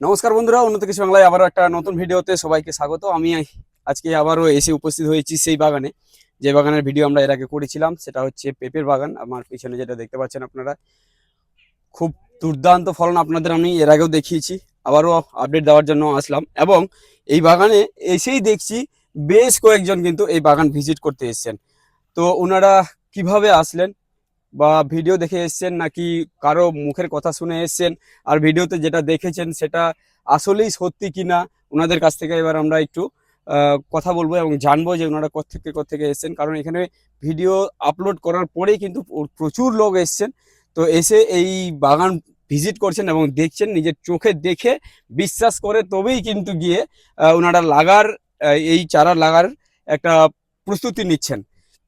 নমস্কার বন্ধুরা উন্নত কিছু বাংলায় আবারও একটা নতুন ভিডিওতে সবাইকে স্বাগত। আমি আজকে আবারও এসে উপস্থিত হয়েছি সেই বাগানে। যে বাগানের ভিডিও আমরা এর আগে করেছিলাম, সেটা হচ্ছে পেঁপের বাগান। আমার পিছনে যেটা দেখতে পাচ্ছেন আপনারা, খুব দুর্দান্ত ফলন আপনাদের আমি এর আগেও দেখিয়েছি। আবারও আপডেট দেওয়ার জন্য আসলাম। এবং এই বাগানে এসেই দেখছি বেশ কয়েকজন কিন্তু এই বাগান ভিজিট করতে এসেছেন। তো ওনারা কীভাবে আসলেন? বা ভিডিও দেখে এসেছেন নাকি কারও মুখের কথা শুনে এসেছেন? আর ভিডিওতে যেটা দেখেছেন সেটা আসলেই সত্যি কিনা? ওনাদের কাছ থেকে এবার আমরা একটু কথা বলব এবং জানব যে ওনারা কোথেকে কোথেকে এসেছেন। কারণ এখানে ভিডিও আপলোড করার পরেই কিন্তু প্রচুর লোক এসছেন। তো এসে এই বাগান ভিজিট করছেন এবং দেখছেন, নিজের চোখে দেখে বিশ্বাস করে তবেই কিন্তু গিয়ে ওনারা লাগার এই চারা লাগার একটা প্রস্তুতি নিচ্ছেন।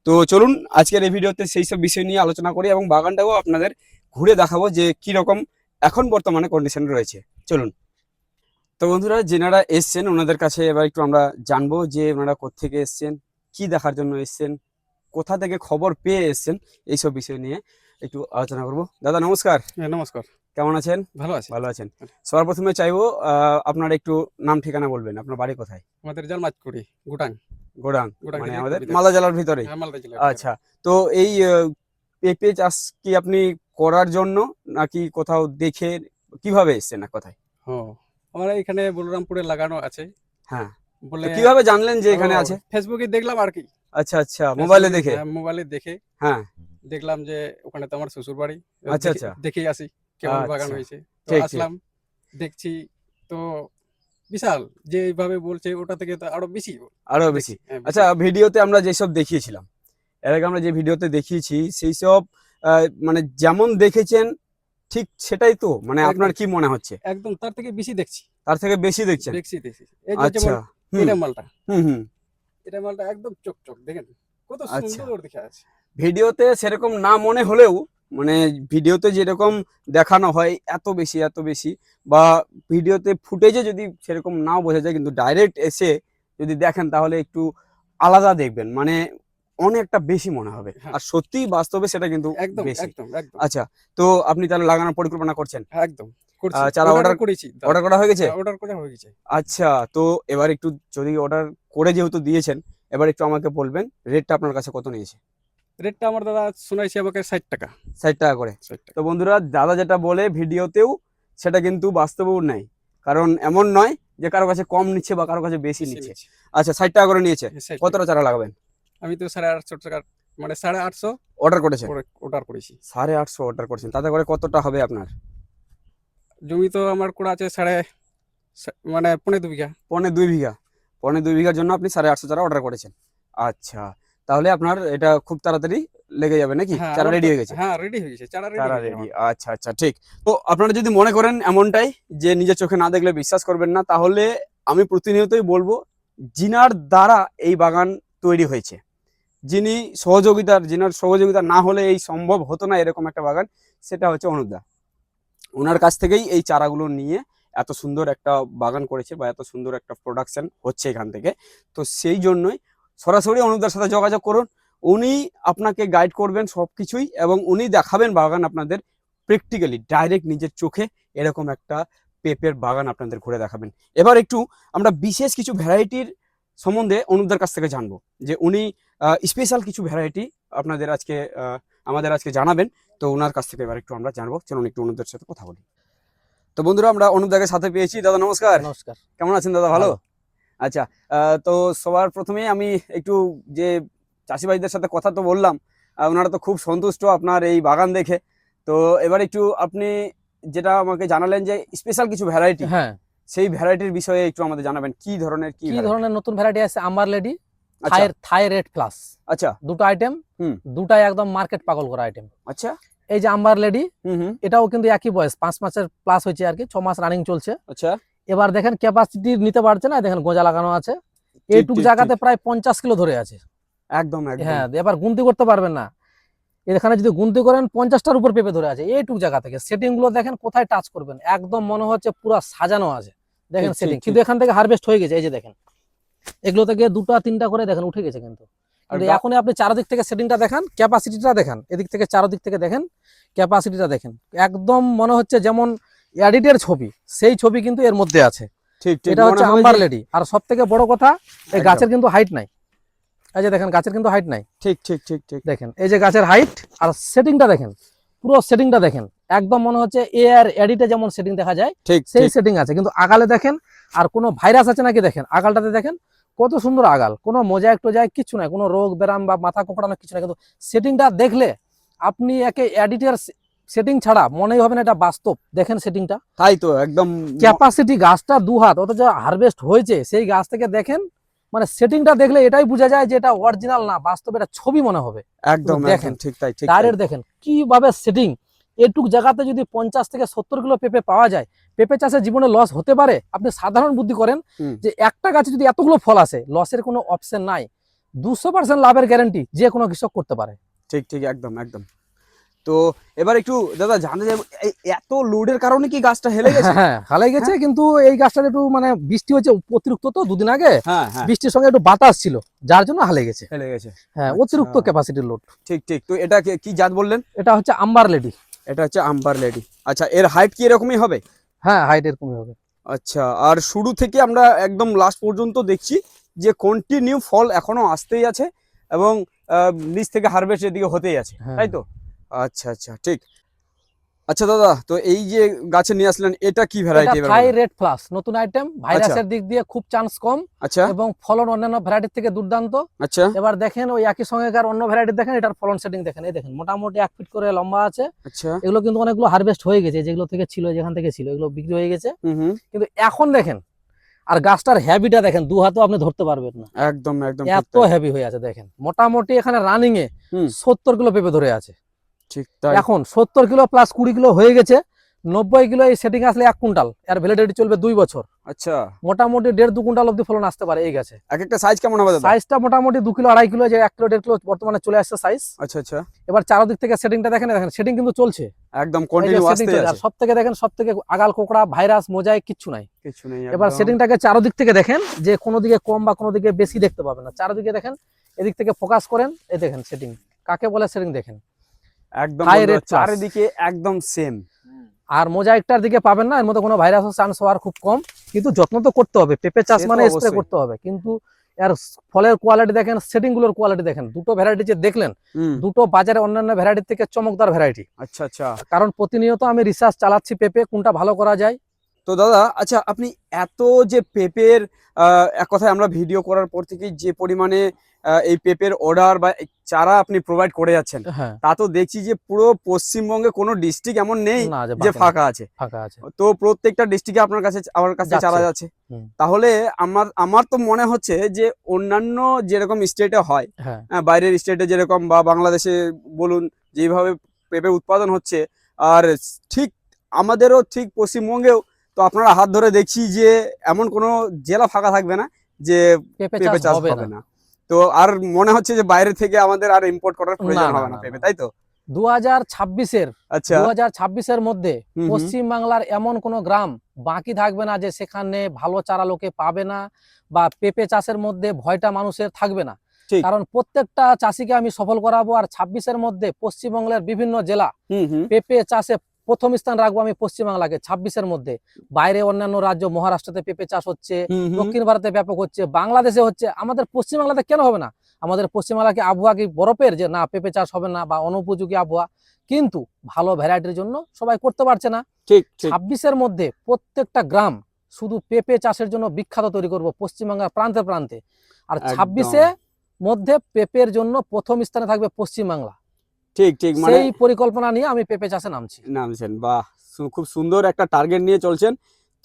তো চলুন আজকের এই ভিডিওতে সেই সব বিষয় নিয়ে আলোচনা করি এবং বাগানটাও আপনাদের ঘুরে দেখাবো যে কি রকম এখন বর্তমানে কন্ডিশন রয়েছে। চলুন। তো বন্ধুরা যেনারা এসছেন ওনাদের কাছে এবার একটু আমরা জানব যে ওনারা কোত্থেকে এসছেন কি দেখার জন্য এসছেন কোথা থেকে খবর পেয়ে এসছেন এইসব বিষয় নিয়ে একটু আলোচনা করব। দাদা নমস্কার। হ্যাঁ নমস্কার। কেমন আছেন? ভালো আছে। ভালো আছেন। সবার প্রথমে চাইব আপনার একটু নাম ঠিকানা বলবেন আপনার বাড়ি কোথায়? আমাদের জালমাজকুড়ি গুটাং। গোডাং মানে আমাদের মালদা জেলার ভিতরে হ্যাঁ, মালদা জেলার আচ্ছা তো এই পেঁপে চাষ কি আপনি করার জন্য নাকি কোথাও দেখে কীভাবে এসছেন না কোথায়? আমরা এখানে বলরামপুরে লাগানো আছে। হ্যাঁ বলে কীভাবে জানলেন যে এখানে আছে? ফেসবুকে দেখলাম আর কি। আচ্ছা আচ্ছা মোবাইলে দেখে? হ্যাঁ, মোবাইলে দেখে। হ্যাঁ। দেখলাম যে ওখানে তো আমার শ্বশুর বাড়ি। আচ্ছা, আচ্ছা। দেখেই আসি কেমন বাগান আচ্ছা, হয়েছে ঠিক, ঠিক। আসলাম দেখছি তো বিশাল যে এইভাবে বলছে ওটা থেকে তো আরও বেশি আরও বেশি। হ্যাঁ, আচ্ছা ভিডিওতে আমরা যেসব দেখিয়েছিলাম এর আগে আমরা যে ভিডিওতে দেখিয়েছি সেই সব মানে যেমন দেখেছেন ঠিক সেটাই তো মানে আপনার কি মনে হচ্ছে? একদম তার থেকে বেশি দেখছি। তার থেকে বেশি দেখছেন? দেখছি। দেখছি আচ্ছা এটা মালটা। হুম হুম। এটা মালটা একদম চক চক দেখেন। কত আচ্ছা। সুন্দর দেখে আছে। ভিডিওতে সেরকম না মনে হলেও মানে ভিডিওতে যেরকম দেখানো হয় এত বেশি এত বেশি বা ভিডিওতে ফুটেজে যদি সেরকম নাও বোঝা যায় কিন্তু ডাইরেক্ট এসে যদি দেখেন তাহলে একটু আলাদা দেখবেন মানে অনেকটা বেশি মনে হবে। হ্যাঁ। আর সত্যি বাস্তবে সেটা কিন্তু একদম আচ্ছা তো আপনি তাহলে লাগানোর পরিকল্পনা করছেন? হ্যাঁ, একদম চারা অর্ডার করেছি। অর্ডার করা হয়ে গেছে? অর্ডার করা হয়ে গেছে। আচ্ছা তো এবার একটু যদি অর্ডার করে যেহেতু দিয়েছেন এবার একটু আমাকে বলবেন রেটটা আপনার কাছে কত নিয়েছে? রেটটা আমার দাদা শোনাইছে আমাকে ষাট টাকা। ষাট টাকা করে। তো বন্ধুরা দাদা যেটা বলে ভিডিওতেও সেটা কিন্তু বাস্তবেও নাই। কারণ এমন নয় যে কারও কাছে কম নিচ্ছে বা কারও কাছে বেশি নিচ্ছে। আচ্ছা ষাট টাকা করে নিয়েছে। হ্যাঁ, কতটা চারা লাগাবেন? আমি তো সাড়ে আটশো টাকা মানে সাড়ে আটশো অর্ডার করেছেন? অর্ডার করেছি। সাড়ে আটশো অর্ডার করেছেন। তাতে করে কতটা হবে আপনার? জমি তো আমার করা আছে সাড়ে মানে পনেরো দু বিঘা। পনে দুই বিঘা। পনে দুই বিঘার জন্য আপনি সাড়ে আটশো চারা অর্ডার করেছেন। আচ্ছা তাহলে আপনার এটা খুব তাড়াতাড়ি লেগে যাবে নাকি? হ্যাঁ, চারা রেডি হয়ে গেছে। হ্যাঁ রেডি হয়ে গেছে চারা রেডি চারা রেডি আচ্ছা আচ্ছা ঠিক। তো আপনারা যদি মনে করেন এমনটাই যে নিজের চোখে না দেখলে বিশ্বাস করবেন না তাহলে আমি প্রতিনিয়তই বলব জিনার দ্বারা এই বাগান তৈরি হয়েছে। যিনি সহযোগিতার যিনার সহযোগিতা না হলে এই সম্ভব হতো না এরকম একটা বাগান সেটা হচ্ছে অনুদা। ওনার কাছ থেকেই এই চারাগুলো নিয়ে এত সুন্দর একটা বাগান করেছে বা এত সুন্দর একটা প্রোডাকশন হচ্ছে এখান থেকে। তো সেই জন্যই সরাসরি অনুদার সাথে যোগাযোগ করুন। উনি আপনাকে গাইড করবেন সব কিছুই এবং উনি দেখাবেন বাগান আপনাদের প্র্যাকটিক্যালি ডাইরেক্ট নিজের চোখে এরকম একটা পেঁপের বাগান আপনাদের ঘুরে দেখাবেন। এবার একটু আমরা বিশেষ কিছু ভ্যারাইটির সম্বন্ধে অনুদার কাছ থেকে জানব। যে উনি স্পেশাল কিছু ভ্যারাইটি আপনাদের আজকে আমাদের আজকে জানাবেন। তো ওনার কাছ থেকে এবার একটু আমরা জানব। চলুন একটু অনুদের সাথে কথা বলি। তো বন্ধুরা আমরা অনুদাকে সাথে পেয়েছি। দাদা নমস্কার। নমস্কার। কেমন আছেন দাদা? ভালো। আচ্ছা তো সবার প্রথমেই আমি একটু যে চাষি ভাইদের সাথে কথা তো বললাম ওনারা তো খুব সন্তুষ্ট আপনার এই বাগান দেখে। তো এবার একটু আপনি যেটা আমাকে জানালেন যে স্পেশাল কিছু ভ্যারাইটি হ্যাঁ। সেই ভ্যারাইটির বিষয়ে একটু আমাদের জানাবেন কি ধরনের কি কি ধরনের নতুন ভ্যারাইটি আছে? আমার লেডি আচ্ছা। থাই রেড প্লাস আচ্ছা। দুটো আইটেম হুম। দুটাই একদম মার্কেট পাগল করা আইটেম আচ্ছা। এই যে আম্বার লেডি হুম হুম। এটাও কিন্তু একই বয়স পাঁচ মাসের প্লাস হয়েছে আর কি ছ মাস রানিং চলছে। আচ্ছা। এবার দেখেন ক্যাপাসিটি নিতে পারছে না দেখেন গোঁজা লাগানো আছে। এইটুক জায়গাতে প্রায় পঞ্চাশ কিলো ধরে আছে। একদম হ্যাঁ এবার গুনতি করতে পারবেন না। এখানে যদি গুনতি করেন পঞ্চাশটার উপর পেপে ধরে আছে এইটুক জায়গা থেকে। সেটিংগুলো দেখেন কোথায় টাচ করবেন। একদম মনে হচ্ছে পুরো সাজানো আছে। দেখেন সেটিং কিন্তু এখান থেকে হারভেস্ট হয়ে গেছে এই যে দেখেন। এগুলো থেকে দুটো তিনটা করে দেখেন উঠে গেছে কিন্তু। কিন্তু এখন আপনি চারদিক থেকে সেটিংটা দেখান ক্যাপাসিটিটা দেখেন। এদিক থেকে চারদিক থেকে দেখেন ক্যাপাসিটিটা দেখেন। একদম মনে হচ্ছে যেমন এডিটের ছবি সেই ছবি কিন্তু এর মধ্যে আছে। ঠিক এটা হচ্ছে আম্বার লেডি আর সব থেকে বড় কথা এই গাছের কিন্তু হাইট নাই। এই যে দেখেন গাছের কিন্তু হাইট নাই। ঠিক ঠিক ঠিক ঠিক। দেখেন এই যে গাছের হাইট আর সেটিংটা দেখেন পুরো সেটিংটা দেখেন। একদম মনে হচ্ছে এ আর এডিটে যেমন সেটিং দেখা যায় ঠিক সেই সেটিং আছে। কিন্তু আগালে দেখেন আর কোনো ভাইরাস আছে নাকি দেখেন? আগালটাতে দেখেন কত সুন্দর আগাল। কোনো মজা একটু যায় কিছু নাই। কোনো রোগ ব্যারাম বা মাথা কোঁকড়ানো কিছু নাই। কিন্তু সেটিংটা দেখলে আপনি একে এডিটের সেটিং ছাড়া মনেই হবে না এটা বাস্তব। দেখেন সেটিংটা তাই তো একদম ক্যাপাসিটি গাছটা দু হাত অথচ হারভেস্ট হয়েছে সেই গাছ থেকে দেখেন মানে সেটিংটা দেখলে এটাই বোঝা যায় যে এটা অরিজিনাল না বাস্তবে এটা ছবি মনে হবে। একদম দেখেন। ঠিক তাই ঠিক। ডাইরেক্ট দেখেন কীভাবে সেটিং এটুক জায়গাতে যদি পঞ্চাশ থেকে সত্তর কিলো পেঁপে পাওয়া যায় পেঁপে চাষে জীবনে লস হতে পারে? আপনি সাধারণ বুদ্ধি করেন যে একটা গাছে যদি এতগুলো ফল আসে লসের কোনো অপশন নাই। দুশো পার্সেন্ট লাভের গ্যারান্টি যে কোনো কৃষক করতে পারে। ঠিক ঠিক একদম একদম। তো এবার একটু দাদা জানা যায় এই এত লোডের কারণে কি গাছটা হেলে গেছে? হ্যাঁ হালাই গেছে কিন্তু এই গাছটা একটু মানে বৃষ্টি হচ্ছে অতিরিক্ত তো দুদিন আগে। হ্যাঁ হ্যাঁ। বৃষ্টির সঙ্গে একটু বাতাস ছিল যার জন্য হালে গেছে। হেলে গেছে। হ্যাঁ আচ্ছা। অতিরিক্ত ক্যাপাসিটির লোড ঠিক ঠিক। তো এটা কি- জাত বললেন? এটা হচ্ছে আম্বার লেডি এটা হচ্ছে আম্বার লেডি আচ্ছা এর হাইট কি এরকমই হবে? হ্যাঁ হাইট এরকমই হবে। আচ্ছা আর শুরু থেকে আমরা একদম লাস্ট পর্যন্ত দেখছি যে কন্টিনিউ ফল এখনও আসতেই আছে এবং নিচ থেকে হারভেস্ট এদিকে হতেই আছে হ্যাঁ। তাই তো? আচ্ছা আচ্ছা ঠিক। আচ্ছা দাদা তো এই যে গাছে নিয়ে আসলেন এটা কি ভ্যারাইটি এটা থাই রেড প্লাস নতুন আইটেম ভাইরাসের দিক দিয়ে খুব চান্স কম আচ্ছা। এবং ফলন অন্যান্য ভ্যারাইটির থেকে দুর্দান্ত। আচ্ছা। এবার দেখেন ওই একই সঙ্গে সঙ্গেকার অন্য ভ্যারাইটি দেখেন এটার ফলন সেটিং দেখেন। এই দেখেন মোটামুটি এক ফিট করে লম্বা আছে। আচ্ছা। এগুলো কিন্তু অনেকগুলো হারভেস্ট হয়ে গেছে যেগুলো থেকে ছিল যেখান থেকে ছিল এগুলো বিক্রি হয়ে গেছে। কিন্তু এখন দেখেন আর গাছটার হ্যাবিটা দেখেন দু হাতও আপনি ধরতে পারবেন না। একদম একদম এত। হেভি হয়ে আছে দেখেন। মোটামুটি এখানে রানিং এ। সত্তর কিলো পেঁপে ধরে আছে। ঠিক তাই। এখন সত্তর কিলো প্লাস কুড়ি কিলো হয়ে গেছে নব্বই কিলো এই সেটিং আসলে এক কুইন্টাল। এর ভ্যালিডিটি চলবে দুই বছর। আচ্ছা। মোটামুটি দেড় দু কুইন্টাল অব্দি ফলন আসতে পারে এই গাছে। এক একটা সাইজ কেমন হবে সাইজটা মোটামুটি দু কিলো আড়াই কিলো যে এক কিলো দেড় কিলো বর্তমানে চলে আসছে সাইজ আচ্ছা আচ্ছা। এবার চারদিক থেকে সেটিংটা দেখেন দেখেন সেটিং কিন্তু চলছে। একদম কন্টিনিউ আসতে আছে। সব থেকে দেখেন সব থেকে আগাল কোকড়া ভাইরাস মোজাই কিচ্ছু নাই। কিছু নেই এবার। সেটিংটাকে চারদিক থেকে দেখেন যে কোন দিকে কম বা কোন দিকে বেশি দেখতে পাবেন না। চারদিকে দেখেন এদিক থেকে ফোকাস করেন এই দেখেন সেটিং কাকে বলে সেটিং দেখেন? একদম। চারিদিকে একদম সেম আর মোজাইকটার দিকে পাবেন না এর মধ্যে কোনো ভাইরাস চান্স হওয়ার খুব কম কিন্তু যত্ন তো করতে হবে পেঁপে চাষ মানে স্প্রে করতে হবে কিন্তু এর ফলের কোয়ালিটি দেখেন সেটিংগুলোর কোয়ালিটি দেখেন দুটো ভ্যারাইটি যে দেখলেন দুটো বাজারে অন্যান্য ভ্যারাইটির থেকে চমকদার ভ্যারাইটি আচ্ছা আচ্ছা। কারণ প্রতিনিয়ত আমি রিসার্চ চালাচ্ছি পেঁপে কোনটা ভালো করা যায়। তো দাদা আচ্ছা আপনি এত যে পেপের এক কথায় আমরা ভিডিও করার পর থেকে যে পরিমাণে এই পেপের অর্ডার বা চারা আপনি প্রোভাইড করে যাচ্ছেন হ্যাঁ। তা তো দেখছি যে পুরো পশ্চিমবঙ্গে কোনো ডিস্ট্রিক্ট এমন নেই যে ফাঁকা আছে। ফাঁকা আছে। তো প্রত্যেকটা ডিস্ট্রিক্টে আপনার কাছে আমার কাছে চারা যাচ্ছে। তাহলে আমার আমার তো মনে হচ্ছে যে অন্যান্য যেরকম স্টেটে হয় হ্যাঁ। হ্যাঁ, বাইরের স্টেটে যেরকম বা বাংলাদেশে বলুন যেভাবে পেঁপে উৎপাদন হচ্ছে আর ঠিক আমাদেরও ঠিক পশ্চিমবঙ্গেও তো আপনারা হাত ধরে দেখছি যে এমন কোনো জেলা ফাঁকা থাকবে না যে পেঁপে চাষ হবে না। তো আর মনে হচ্ছে যে বাইরে থেকে আমাদের আর ইম্পোর্ট করার প্রয়োজন হবে না পেঁপে তাই তো? দু হাজার ছাব্বিশের আচ্ছা। দু হাজার ছাব্বিশের মধ্যে হুম হুম। পশ্চিম বাংলার এমন কোনো গ্রাম বাকি থাকবে না যে সেখানে ভালো চারা লোকে পাবে না বা পেঁপে চাষের মধ্যে ভয়টা মানুষের থাকবে না। কারণ প্রত্যেকটা চাষিকে আমি সফল করাবো আর ছাব্বিশের মধ্যে পশ্চিমবঙ্গের বিভিন্ন জেলা পেঁপে চাষে প্রথম স্থান রাখব আমি পশ্চিমবাংলাকে ছাব্বিশের মধ্যে। বাইরে অন্যান্য রাজ্য মহারাষ্ট্রতে পেঁপে চাষ হচ্ছে। দক্ষিণ ভারতে ব্যাপক হচ্ছে বাংলাদেশে হচ্ছে আমাদের পশ্চিমবাংলাতে কেন হবে না? আমাদের পশ্চিমবাংলা কি আবহাওয়া কি বরফের যে না পেঁপে চাষ হবে না বা অনুপযোগী আবহাওয়া কিন্তু ভালো ভ্যারাইটির জন্য সবাই করতে পারছে না। ছাব্বিশের মধ্যে প্রত্যেকটা গ্রাম শুধু পেঁপে চাষের জন্য বিখ্যাত তৈরি করব পশ্চিমবাংলার প্রান্তে প্রান্তে। আর ছাব্বিশে মধ্যে পেঁপের জন্য প্রথম স্থানে থাকবে পশ্চিমবাংলা। ঠিক ঠিক মানে এই পরিকল্পনা নিয়ে আমি পেঁপে চাষে নামছি। নামছেন বাহ! খুব সুন্দর একটা টার্গেট নিয়ে চলছেন।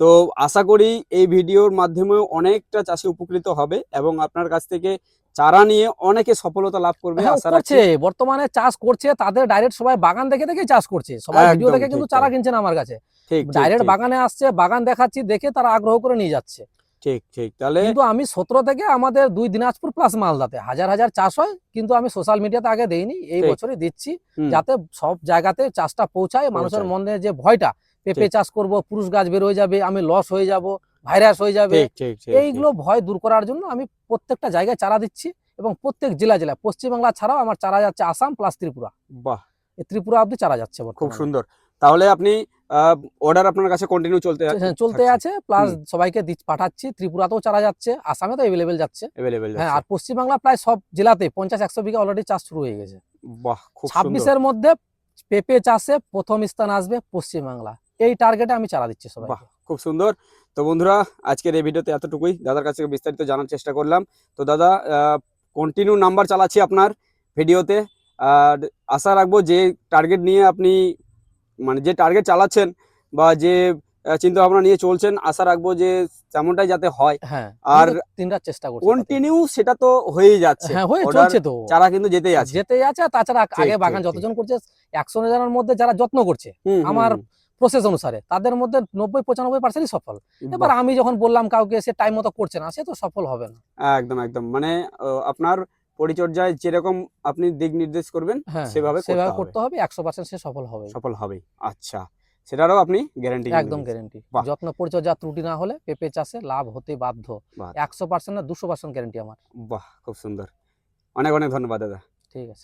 তো আশা করি এই ভিডিওর মাধ্যমে অনেকটা চাষি উপকৃত হবে এবং আপনার কাছ থেকে চারা নিয়ে অনেকে সফলতা লাভ করবে হ্যাঁ, আশা রাখছি। বর্তমানে চাষ করছে তাদের ডাইরেক্ট সবাই বাগান দেখে দেখে চাষ করছে। সবাই ভিডিও দেখে কিন্তু চারা তাই। কিনছে না আমার কাছে। ঠিক, ডাইরেক্ট বাগানে আসছে বাগান দেখাচ্ছি দেখে তারা আগ্রহ করে নিয়ে যাচ্ছে। ঠিক ঠিক। তাহলে কিন্তু আমি সতেরো থেকে আমাদের দুই দিনাজপুর প্লাস মালদাতে। হাজার হাজার চাষ হয় কিন্তু আমি সোশ্যাল মিডিয়াতে আগে দেইনি। এই ঠিক। বছরই দিচ্ছি যাতে সব জায়গাতে চাষটা পৌঁছায় মানুষের। মনে যে ভয়টা পেঁপে চাষ করব পুরুষ গাছ বের হয়ে যাবে আমি লস হয়ে যাব ভাইরাস হয়ে যাবে। এইগুলো ভয় দূর করার জন্য আমি প্রত্যেকটা জায়গায় চারা দিচ্ছি এবং প্রত্যেক জেলা জেলা পশ্চিমবাংলা ছাড়াও আমার চারা যাচ্ছে আসাম প্লাস ত্রিপুরা। বাহ! ত্রিপুরা অব্দি চারা যাচ্ছে খুব সুন্দর। তাহলে আপনি অর্ডার আপনার কাছে কন্টিনিউ চলতে চলতে থাকছে। আছে প্লাস সবাইকে পাঠাচ্ছি ত্রিপুরাতেও চারা যাচ্ছে আসামে তো এভেলেবেল যাচ্ছে। অ্যাভেলেবেল হ্যাঁ আর পশ্চিমবাংলা প্রায় সব জেলাতে পঞ্চাশ একশো বিঘা অলরেডি চাষ শুরু হয়ে গেছে। বাহ খুব সুন্দর। ছাব্বিশের মধ্যে পেঁপে চাষে প্রথম স্থান আসবে পশ্চিমবাংলা। এই টার্গেটে আমি চারা দিচ্ছি সবাই বাহ খুব সুন্দর। তো বন্ধুরা আজকের এই ভিডিওতে এতটুকুই। দাদার কাছ বিস্তারিত জানার চেষ্টা করলাম। তো দাদা কন্টিনিউ নাম্বার চালাচ্ছি আপনার ভিডিওতে। আর আশা রাখব যে টার্গেট নিয়ে আপনি মানে যে টার্গেট চালাচ্ছেন বা যে চিন্তা ভাবনা নিয়ে চলছেন আশা রাখব যে তেমনটাই যাতে হয়। হ্যাঁ আর তিনটা চেষ্টা করছি কন্টিনিউ সেটা তো হয়েই যাচ্ছে। হ্যাঁ হয়ে চলছে তো। চারা কিন্তু যেতেই আছে। যেতেই আছে আর তাছাড়া আগে বাগান যতজন করছে একশো জনের মধ্যে যারা যত্ন করছে আমার প্রসেস অনুসারে তাদের মধ্যে নব্বই পঁচানব্বই পার্সেন্টই সফল। এবার আমি যখন বললাম কাউকে সে টাইম মতো করছে না সে তো সফল হবে না। একদম একদম। মানে আপনার পরিচর্যায় যেরকম আপনি দিক নির্দেশ করবেন হ্যাঁ সেভাবে সেভাবে করতে হবে একশো পার্সেন্ট সে সফল হবে সফল হবে আচ্ছা। সেটারও আপনি গ্যারান্টি একদম গ্যারান্টি যত্ন পরিচর্যা ত্রুটি না হলে পেঁপে চাষে লাভ হতে বাধ্য। একশো পার্সেন্ট না দুশো পার্সেন্ট গ্যারান্টি আমার। বাহ! খুব সুন্দর। অনেক অনেক ধন্যবাদ দাদা। ঠিক আছে।